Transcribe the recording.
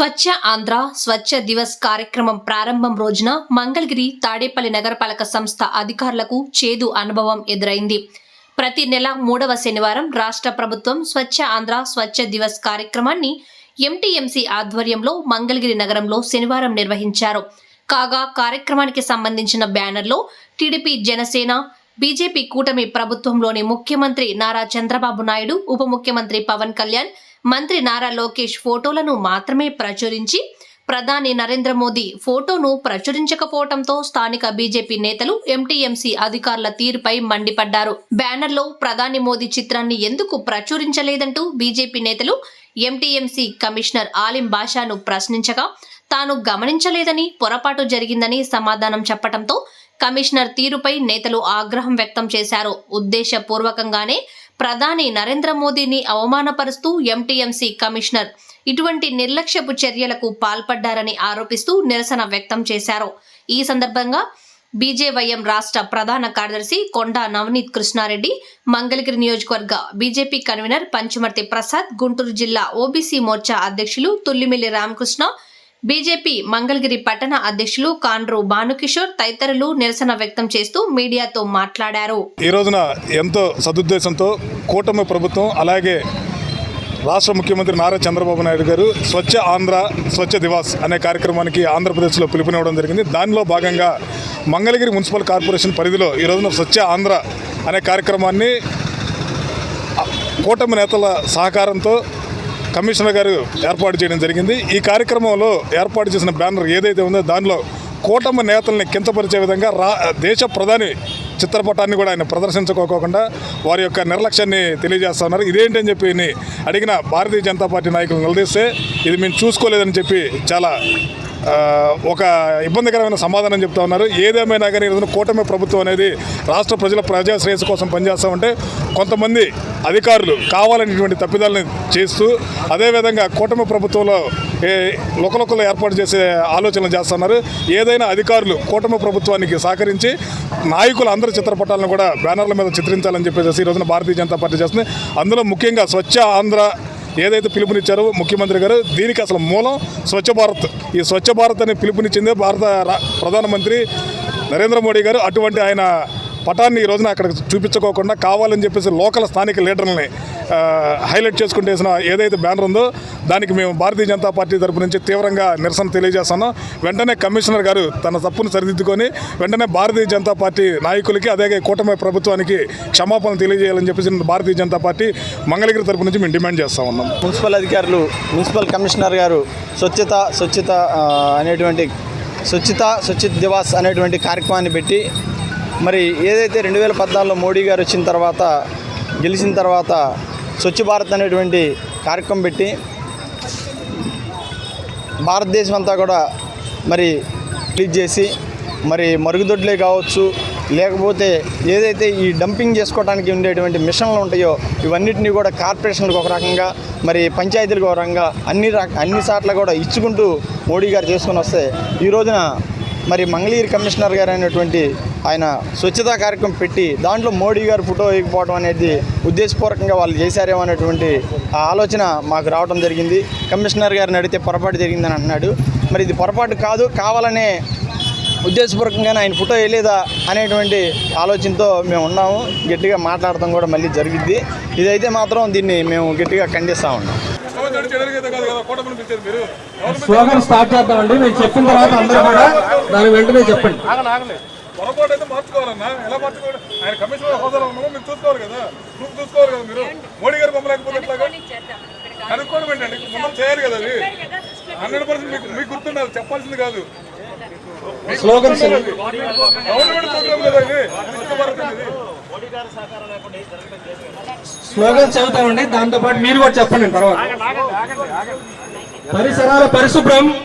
స్వచ్ఛ ఆంధ్ర స్వచ్ఛ దివస్ కార్యక్రమం ప్రారంభం రోజున మంగళగిరి తాడేపల్లి నగరపాలక సంస్థ అధికారులకు చేదు అనుభవం ఎదురైంది. ప్రతి నెల మూడవ శనివారం రాష్ట్ర ప్రభుత్వం స్వచ్ఛ ఆంధ్ర స్వచ్ఛ దివస్ కార్యక్రమాన్ని ఎంటీఎంసీ ఆధ్వర్యంలో మంగళగిరి నగరంలో శనివారం నిర్వహించారు. కాగా కార్యక్రమానికి సంబంధించిన బ్యానర్లో టీడీపీ జనసేన బీజేపీ కూటమి ప్రభుత్వంలోని ముఖ్యమంత్రి నారా చంద్రబాబు నాయుడు ఉప ముఖ్యమంత్రి పవన్ కళ్యాణ్ మంత్రి నారా లోకేష్ ఫోటోలను మాత్రమే ప్రచురించి ప్రధాని నరేంద్ర మోదీ ఫోటోను ప్రచురించకపోవడంతో స్థానిక బీజేపీ నేతలు ఎంటీఎంసీ అధికారుల తీరుపై మండిపడ్డారు. బ్యానర్లో ప్రధాని మోదీ చిత్రాన్ని ఎందుకు ప్రచురించలేదంటూ బీజేపీ నేతలు ఎంటీఎంసీ కమిషనర్ ఆలిం బాషాను ప్రశ్నించగా తాను గమనించలేదని పొరపాటు జరిగిందని సమాధానం చెప్పడంతో కమిషనర్ తీరుపై నేతలు ఆగ్రహం వ్యక్తం చేశారు. ఉద్దేశపూర్వకంగానే ప్రధాని నరేంద్ర మోదీని అవమానపరుస్తూ ఎంటీఎంసీ కమిషనర్. ఇటువంటి నిర్లక్ష్యపు చర్యలకు పాల్పడ్డారని ఆరోపిస్తూ నిరసన వ్యక్తం చేశారు. ఈ సందర్భంగా బీజేవైఎం రాష్ట్ర ప్రధాన కార్యదర్శి కొండా నవనీత్ కృష్ణారెడ్డి మంగళగిరి నియోజకవర్గ బీజేపీ కన్వీనర్ పంచమర్తి ప్రసాద్ గుంటూరు జిల్లా ఓబీసీ మోర్చా అధ్యక్షులు తుల్లిమిల్లి రామకృష్ణ బీజేపీ మంగళగిరి పట్టణ అధ్యక్షులు కాండ్రు భానుకిషోర్ తదితరులు నిరసన వ్యక్తం చేస్తూ మీడియాతో మాట్లాడారు. ఈ రోజున ఎంతో సదుద్దేశంతో కూటమి ప్రభుత్వం అలాగే రాష్ట్ర ముఖ్యమంత్రి నారా చంద్రబాబు నాయుడు గారు స్వచ్ఛ ఆంధ్ర స్వచ్ఛ దివాస్ అనే కార్యక్రమానికి ఆంధ్రప్రదేశ్లో పిలుపునివ్వడం జరిగింది. దానిలో భాగంగా మంగళగిరి మున్సిపల్ కార్పొరేషన్ పరిధిలో ఈ రోజున స్వచ్ఛ ఆంధ్ర అనే కార్యక్రమాన్ని కూటమి నేతల సహకారంతో కమిషనర్ గారు ఏర్పాటు చేయడం జరిగింది. ఈ కార్యక్రమంలో ఏర్పాటు చేసిన బ్యానర్ ఏదైతే ఉందో దానిలో కూటమి నేతల్ని కించపరిచే విధంగా రా దేశ ప్రధాని చిత్రపటాన్ని కూడా ఆయన ప్రదర్శించుకోకుండా వారి యొక్క నిర్లక్ష్యాన్ని తెలియజేస్తా ఉన్నారు ఇదేంటని చెప్పి అడిగిన భారతీయ జనతా పార్టీ నాయకులు నిలదీస్తే ఇది మేము చూసుకోలేదని చెప్పి చాలా ఒక ఇబ్బందికరమైన సమాధానం చెప్తా ఉన్నారు. ఏదేమైనా కానీ ఈరోజు కూటమి ప్రభుత్వం అనేది రాష్ట్ర ప్రజల ప్రజాశ్రేయస్సు కోసం పనిచేస్తామంటే కొంతమంది అధికారులు కావాలనేటువంటి తప్పిదాలను చేస్తూ అదేవిధంగా కూటమి ప్రభుత్వంలో ఏ లొకలొకలు ఏర్పాటు చేసే ఆలోచనలు చేస్తున్నారు ఏదైనా అధికారులు కూటమి ప్రభుత్వానికి సహకరించి నాయకులు అందరి చిత్రపటాలను కూడా బ్యానర్ల మీద చిత్రించాలని చెప్పేసి ఈ రోజున భారతీయ జనతా పార్టీ చేస్తుంది. అందులో ముఖ్యంగా స్వచ్ఛ ఆంధ్ర ఏదైతే పిలుపునిచ్చారో ముఖ్యమంత్రి గారు దీనికి అసలు మూలం స్వచ్ఛ భారత్. ఈ స్వచ్ఛ భారత్ అనే పిలుపునిచ్చిందే భారత ప్రధానమంత్రి నరేంద్ర మోడీ గారు. అటువంటి ఆయన పటాన్ని ఈ రోజున అక్కడ చూపించుకోకుండా కావాలని చెప్పేసి లోకల్ స్థానిక లీడర్లని హైలైట్ చేసుకుంటూ వేసిన ఏదైతే బ్యానర్ ఉందో దానికి మేము భారతీయ జనతా పార్టీ తరపు నుంచి తీవ్రంగా నిరసన తెలియజేస్తున్నాం. వెంటనే కమిషనర్ గారు తన తప్పును సరిదిద్దుకొని వెంటనే భారతీయ జనతా పార్టీ నాయకులకి అదే కూటమి ప్రభుత్వానికి క్షమాపణ తెలియజేయాలని చెప్పేసి భారతీయ జనతా పార్టీ మంగళగిరి తరపు నుంచి మేము డిమాండ్ చేస్తా ఉన్నాం. మున్సిపల్ అధికారులు మున్సిపల్ కమిషనర్ గారు స్వచ్ఛత స్వచ్ఛత అనేటువంటి స్వచ్ఛత స్వచ్ఛత దివాస్ అనేటువంటి కార్యక్రమాన్ని పెట్టి మరి ఏదైతే రెండు వేల పద్నాలుగులో మోడీ గారు వచ్చిన తర్వాత గెలిచిన తర్వాత స్వచ్ఛ భారత్ అనేటువంటి కార్యక్రమం పెట్టి భారతదేశం అంతా కూడా మరి క్లీజ్ చేసి మరి మరుగుదొడ్లే కావచ్చు లేకపోతే ఏదైతే ఈ డంపింగ్ చేసుకోవడానికి ఉండేటువంటి మిషన్లు ఉంటాయో ఇవన్నిటిని కూడా కార్పొరేషన్లకు ఒక రకంగా మరి పంచాయతీలకు ఒక రకంగా అన్ని రక అన్ని సార్లు కూడా ఇచ్చుకుంటూ మోడీ గారు చేసుకుని వస్తే ఈ రోజున మరి మంగళగిరి కమిషనర్ గారు అయినటువంటి ఆయన స్వచ్ఛతా కార్యక్రమం పెట్టి దాంట్లో మోడీ గారు ఫోటో వేయకపోవడం అనేది ఉద్దేశపూర్వకంగా వాళ్ళు చేశారేమో అనేటువంటి ఆ ఆలోచన మాకు రావడం జరిగింది. కమిషనర్ గారిని అడిగితే పొరపాటు జరిగిందని అన్నాడు మరి ఇది పొరపాటు కాదు కావాలనే ఉద్దేశపూర్వకంగానే ఆయన ఫోటో వేయలేదా అనేటువంటి ఆలోచనతో మేము ఉన్నాము. గట్టిగా మాట్లాడటం కూడా మళ్ళీ జరిగిద్ది ఇదైతే మాత్రం దీన్ని మేము గట్టిగా ఖండిస్తూ ఉన్నాం. స్లోగన్ స్టార్ట్ చేద్దామండి. నేను చెప్పిన తర్వాత అందరూ కూడా దాని వెంటనే చెప్పండి. పొరపాటు అయితే మార్చుకోవాలన్నా. ఎలా మార్చుకోవాలి? ఆయన కమిషనర్ హోదాలో ఉన్నామో? మీరు చూసుకోవాలి కదా. ప్రూఫ్ చూసుకోవాలి కదా మీరు. మోడీ గారు పంపలేకపోతే ఎట్లాగా? కనుక్కోవడం ఏంటండి మనం చేయాలి కదా అది. హండ్రెడ్ పర్సెంట్ మీకు మీకు గుర్తుండాలి. చెప్పాల్సింది కాదు. స్లోగన్స్ గవర్నమెంట్ ప్రోగ్రామ్ కదా ఇది. స్లోగన్స్ చదువుతామండి. దాంతో పాటు మీరు కూడా చెప్పండి తర్వాత. పరిసరాల పరిశుభ్రం.